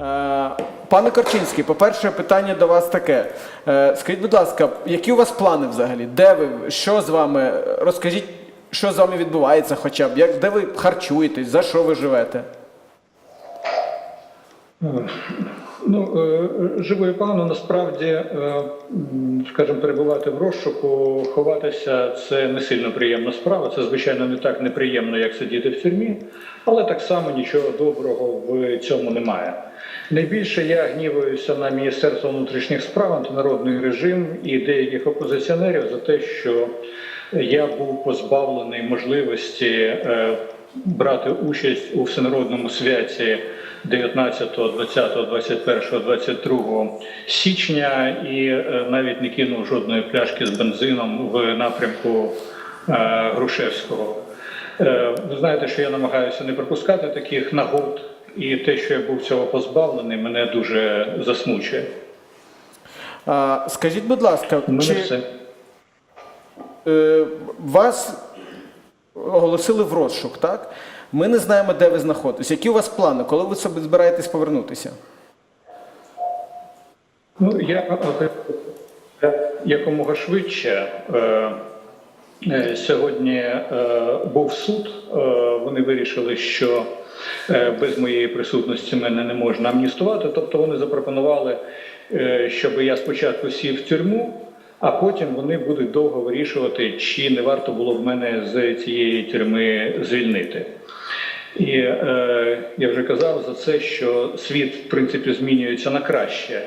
Е, Пане Корчинський, по-перше, питання до вас таке. Е, Скажіть, будь ласка, які у вас плани взагалі? Де ви? Що з вами? Розкажіть, що з вами відбувається хоча б? Як, де ви харчуєтесь? За що ви живете? Ну, е, живу пану насправді, е, скажімо, перебувати в розшуку, ховатися це не сильно приємна справа. Це, звичайно, не так неприємно, як сидіти в тюрмі, але так само нічого доброго в цьому немає. Найбільше я гнівуюся на Міністерство внутрішніх справ, антинародний режим і деяких опозиціонерів за те, що я був позбавлений можливості е, брати участь у всенародному святі 19, 20, 21, 22 січня і е, навіть не кинув жодної пляшки з бензином в напрямку е, Грушевського. Е, Ви знаєте, що я намагаюся не пропускати таких нагод, і те, що я був цього позбавлений, мене дуже засмучує. А, Скажіть, будь мене чи все. вас оголосили в розшук, так? Ми не знаємо, де ви знаходитесь. Які у вас плани? Коли ви собі збираєтесь повернутися? Ну, я е, якомога швидше. Е, е, Сьогодні е, був суд. Вони вирішили, що без моєї присутності мене не можна амністувати. Тобто вони запропонували, щоб я спочатку сів в тюрму, а потім вони будуть довго вирішувати, чи не варто було в мене з цієї тюрми звільнити. І е, я вже казав за це, що світ в принципі змінюється на краще.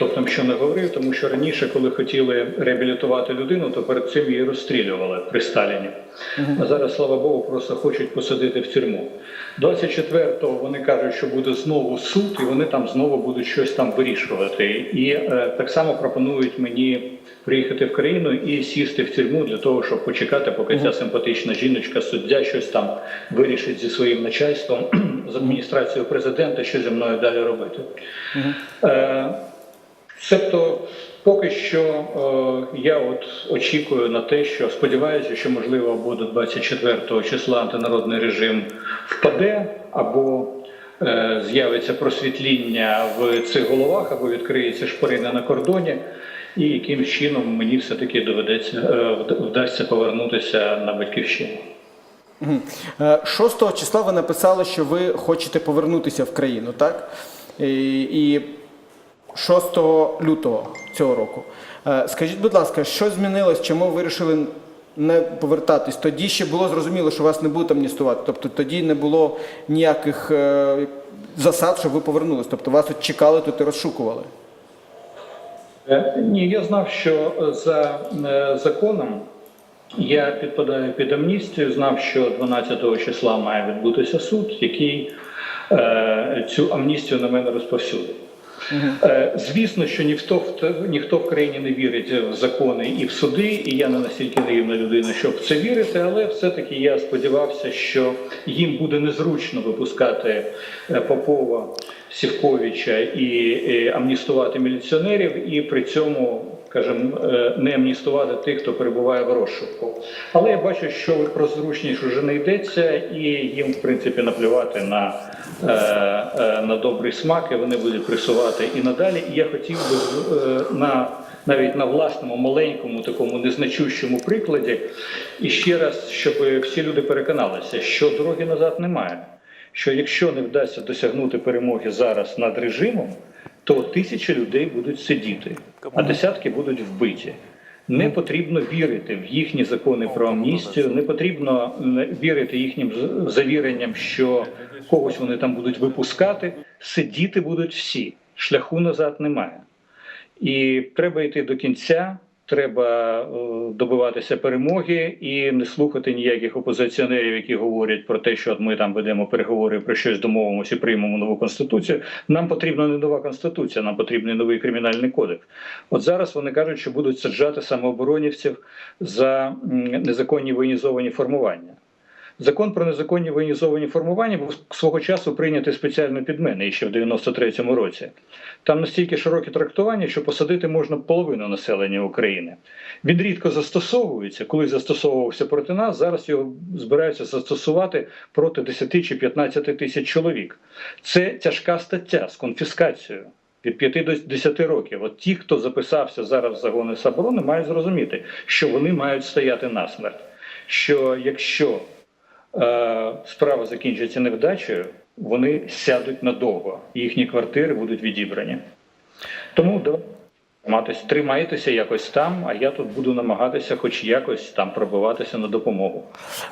Хто б там що не говорив, тому що раніше, коли хотіли реабілітувати людину, то перед цим її розстрілювали при Сталіні. А зараз, слава Богу, просто хочуть посадити в тюрму. 24-го вони кажуть, що буде знову суд, і вони там знову будуть щось там вирішувати. І е, так само пропонують мені приїхати в країну і сісти в тюрму для того, щоб почекати, поки ця симпатична жіночка, суддя, щось там вирішить зі своїм начальством з адміністрацією президента, що зі мною далі робити. Е, Тобто, поки що е, я от очікую на те, що сподіваюся, що можливо буде 24 числа антинародний режим впаде, або е, з'явиться просвітління в цих головах, або відкриється шпарина на кордоні, і яким чином мені все-таки доведеться е, вдасться повернутися на батьківщину. Е, 6 числа ви написали, що ви хочете повернутися в країну, так? І 6 лютого цього року. Е, Скажіть, будь ласка, що змінилось, чому ви вирішили не повертатись? Тоді ще було зрозуміло, що вас не будуть амністувати. Тобто тоді не було ніяких е, засад, щоб ви повернулись. Тобто вас чекали тут і розшукували. Е, Ні, я знав, що за законом я підпадаю під амністію. Знав, що 12 числа має відбутися суд, який цю амністію на мене розповсюдить. Е, Звісно, що ніхто в ніхто в країні не вірить в закони і в суди, і я не настільки наївна людина, щоб це вірити, але все-таки я сподівався, що їм буде незручно випускати е, Попова, Сівковича і, і амністувати міліціонерів, і при цьому, скажімо, е, не амністувати тих, хто перебуває в розшуку. Але я бачу, що про зручність вже не йдеться, і їм, в принципі, наплювати на, е, е, на добрий смак, і вони будуть пресувати і надалі. І я хотів би на навіть на власному маленькому такому незначущому прикладі, і ще раз, щоб всі люди переконалися, що дороги назад немає. Що якщо не вдасться досягнути перемоги зараз над режимом, то тисячі людей будуть сидіти, а десятки будуть вбиті. Не потрібно вірити в їхні закони про амністію, не потрібно м, вірити їхнім завіренням, що когось вони там будуть випускати. Сидіти будуть всі. Шляху назад немає. І треба йти до кінця. Треба е, добиватися перемоги і не слухати ніяких опозиціонерів, які говорять про те, що ми там ведемо переговори про щось домовимося і приймемо нову конституцію. Нам потрібна не нова конституція, нам потрібний новий кримінальний кодекс. От зараз вони кажуть, що будуть саджати самооборонівців за незаконні воєнізовані формування. Закон про незаконні воєнізовані формування був свого часу прийнятий спеціально під мене ще в 93-му році. Там настільки широке трактування, що посадити можна половину населення України. Він рідко застосовується. Коли застосовувався проти нас, зараз його збираються застосувати проти 10 чи 15 тисяч чоловік. Це тяжка стаття з конфіскацією. Від 5 до 10 років. От ті, хто записався зараз в загони Саборони, мають зрозуміти, що вони мають стояти насмерть. Що якщо справа закінчиться невдачею, вони сядуть надовго, їхні квартири будуть відібрані. Тому давайте триматись- тримайтеся якось там, а я тут буду намагатися, хоч якось там пробиватися на допомогу.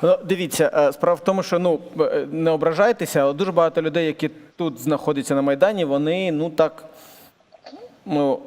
Ну, дивіться, е, справа в тому, що ну е, не ображайтеся, але дуже багато людей, які тут знаходяться на Майдані, вони ну так. Ну,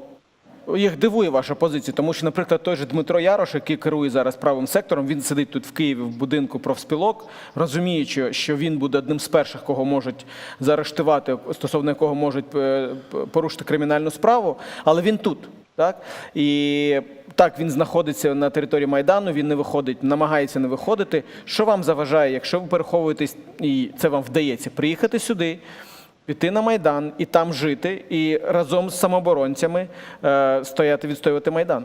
їх дивує ваша позиція, тому що, наприклад, той же Дмитро Ярош, який керує зараз правим сектором, він сидить тут в Києві в будинку профспілок, розуміючи, що він буде одним з перших, кого можуть заарештувати, стосовно якого можуть е, порушити кримінальну справу, але він тут. Так? І так, він знаходиться на території Майдану, він не виходить, намагається не виходити. Що вам заважає, якщо ви переховуєтесь, і це вам вдається, приїхати сюди, піти на Майдан і там жити, і разом з самооборонцями е, стояти, відстоювати Майдан?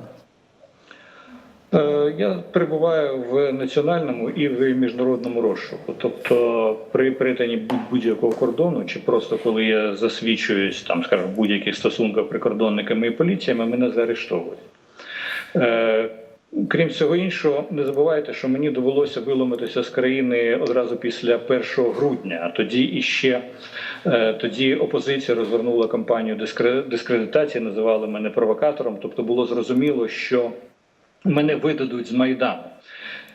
Е, Я перебуваю в національному і в міжнародному розшуку. Тобто, при перетині будь- будь-якого кордону, чи просто коли я засвідчуюсь там, скажімо, будь-яких стосунках прикордонниками і поліціями, мене заарештовують. Крім всього іншого, не забувайте, що мені довелося виломитися з країни одразу після 1 грудня. А тоді іще е, тоді опозиція розвернула кампанію дискре- дискредитації, називали мене провокатором. Тобто було зрозуміло, що мене видадуть з Майдану.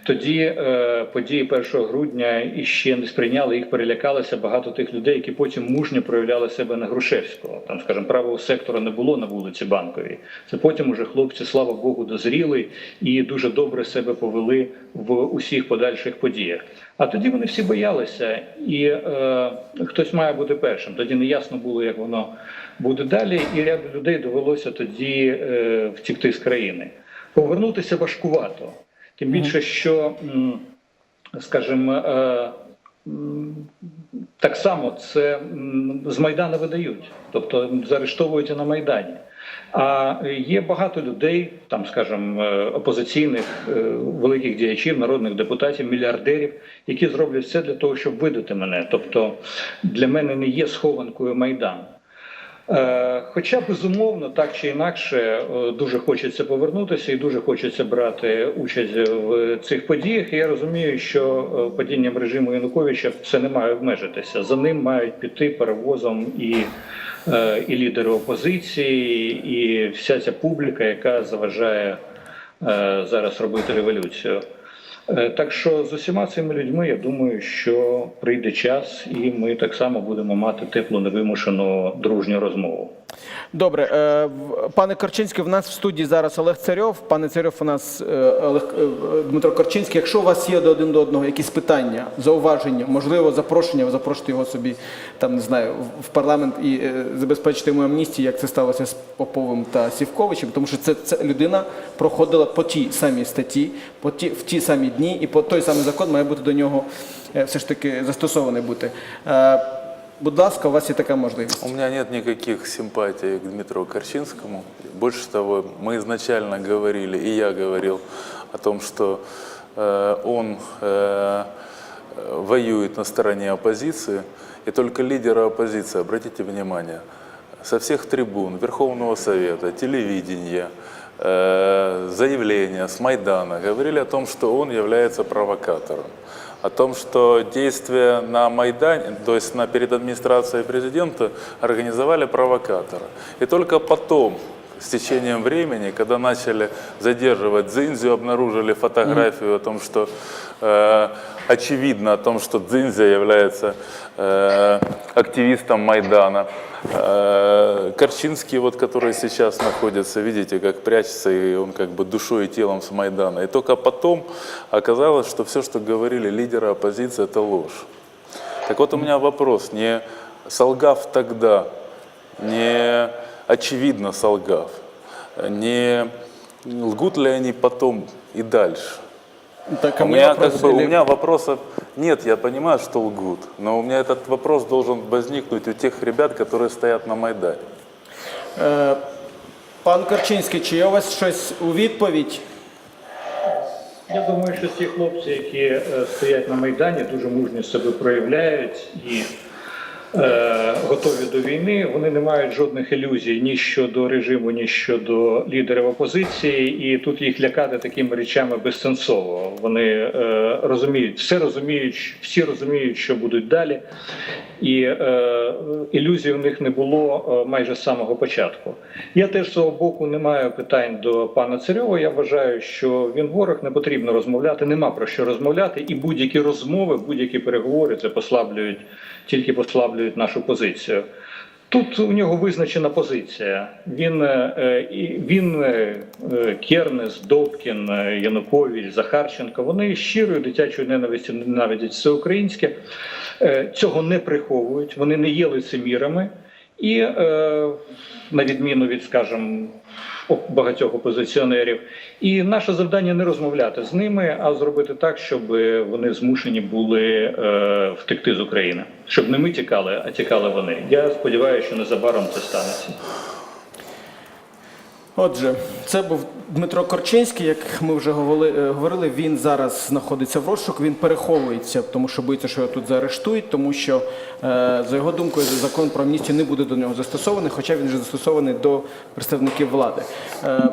Тоді е, події 1 грудня іще не сприйняли, їх перелякалися багато тих людей, які потім мужньо проявляли себе на Грушевського. Там, скажімо, правого сектора не було на вулиці Банковій. Це потім уже хлопці, слава Богу, дозріли і дуже добре себе повели в усіх подальших подіях. А тоді вони всі боялися, і е, хтось має бути першим. Тоді не ясно було, як воно буде далі, і ряду людей довелося тоді е, втікти з країни. Повернутися важкувато. Тим більше, що, скажімо, е, так само це з Майдану видають, тобто заарештовують на Майдані. А є багато людей, там, скажімо, е, опозиційних е, великих діячів, народних депутатів, мільярдерів, які зроблять все для того, щоб видати мене. Тобто для мене не є схованкою Майдан. Е, Хоча безумовно, так чи інакше, е, дуже хочеться повернутися і дуже хочеться брати участь в цих подіях. Я розумію, що е, падінням режиму Януковича це не має обмежитися. За ним мають піти перевозом і, і лідери опозиції, і вся ця публіка, яка заважає зараз робити революцію. Е, Так що з усіма цими людьми я думаю, що прийде час, і ми так само будемо мати теплу, невимушену дружню розмову. Добре, е, пане Корчинський, в нас в студії зараз Олег Царьов. Пане Царьов, у нас е, Олег, Дмитро Корчинський. Якщо у вас є до один до одного якісь питання, зауваження, можливо, запрошення, ви запрошуйте його собі там, не знаю, в- парламент і забезпечити йому амністію, як це сталося з Поповим та Сівковичем, тому що це, це людина проходила по тій самій статті, по ті, в ті самі дні, і по той самий закон має бути до нього е, все ж таки застосований бути. Е, Будь ласка, у вас є така можливість. У меня нет никаких симпатий к Дмитру Корчинскому. Больше того, мы изначально говорили, и я говорил о том, что э, он э, воюет на стороне оппозиции, и только лидеры оппозиции, обратите внимание, со всех трибун, Верховного Совета, телевидения, э, заявления с Майдана говорили о том, что он является провокатором о том, что действия на Майдане, то есть на, перед администрацией президента, организовали провокатора. И только потом, с течением времени, когда начали задерживать Дзинзю, обнаружили фотографию о том, что э, очевидно о том, что Дзинзя является э, активистом Майдана. Э, Корчинский, вот, который сейчас находится, видите, как прячется, и он как бы душой и телом с Майдана. И только потом оказалось, что все, что говорили лидеры оппозиции, это ложь. Так вот у меня вопрос, не солгав тогда, не очевидно солгав, не лгут ли они потом и дальше? Так, У а меня, вопрос, как бы, у или- меня вопросов Нет, я понимаю, что лгут, но у меня этот вопрос должен возникнуть у тех ребят, которые стоят на Майдане. Е, Пан Корчинський, чи є у вас щось у відповідь? Я думаю, що ці хлопці, які е, стоять на Майдані, дуже мужньо себе проявляють і е, готові до війни. Вони не мають жодних ілюзій ні щодо режиму, ні щодо лідерів опозиції, і тут їх лякати такими речами безсенсово. Вони е, розуміють, все розуміють, всі розуміють, що будуть далі. І е, ілюзій у них не було е, майже з самого початку. Я теж з свого боку не маю питань до пана Царьова. Я вважаю, що він ворог, не потрібно розмовляти, нема про що розмовляти, і будь-які розмови, будь-які переговори це послаблюють, тільки послаблюють нашу позицію. Тут у нього визначена позиція. Він, е, е, він е, Кернес, Добкін, Янукович, Захарченко. Вони щирою дитячою ненавистю ненавидять все українське. Цього не приховують. Вони не є лицемірами. І е, на відміну від, скажімо, багатьох опозиціонерів. І наше завдання не розмовляти з ними, а зробити так, щоб вони змушені були е, втекти з України, щоб не ми тікали, а тікали вони. Я сподіваюся, що незабаром це станеться. Отже, це був Дмитро Корчинський. Як ми вже е, говорили, він зараз знаходиться в розшук, Він переховується, тому що боїться, що його тут заарештують, тому що, е, за його думкою, закон про амністію не буде до нього застосований, хоча він вже застосований до представників влади. Е,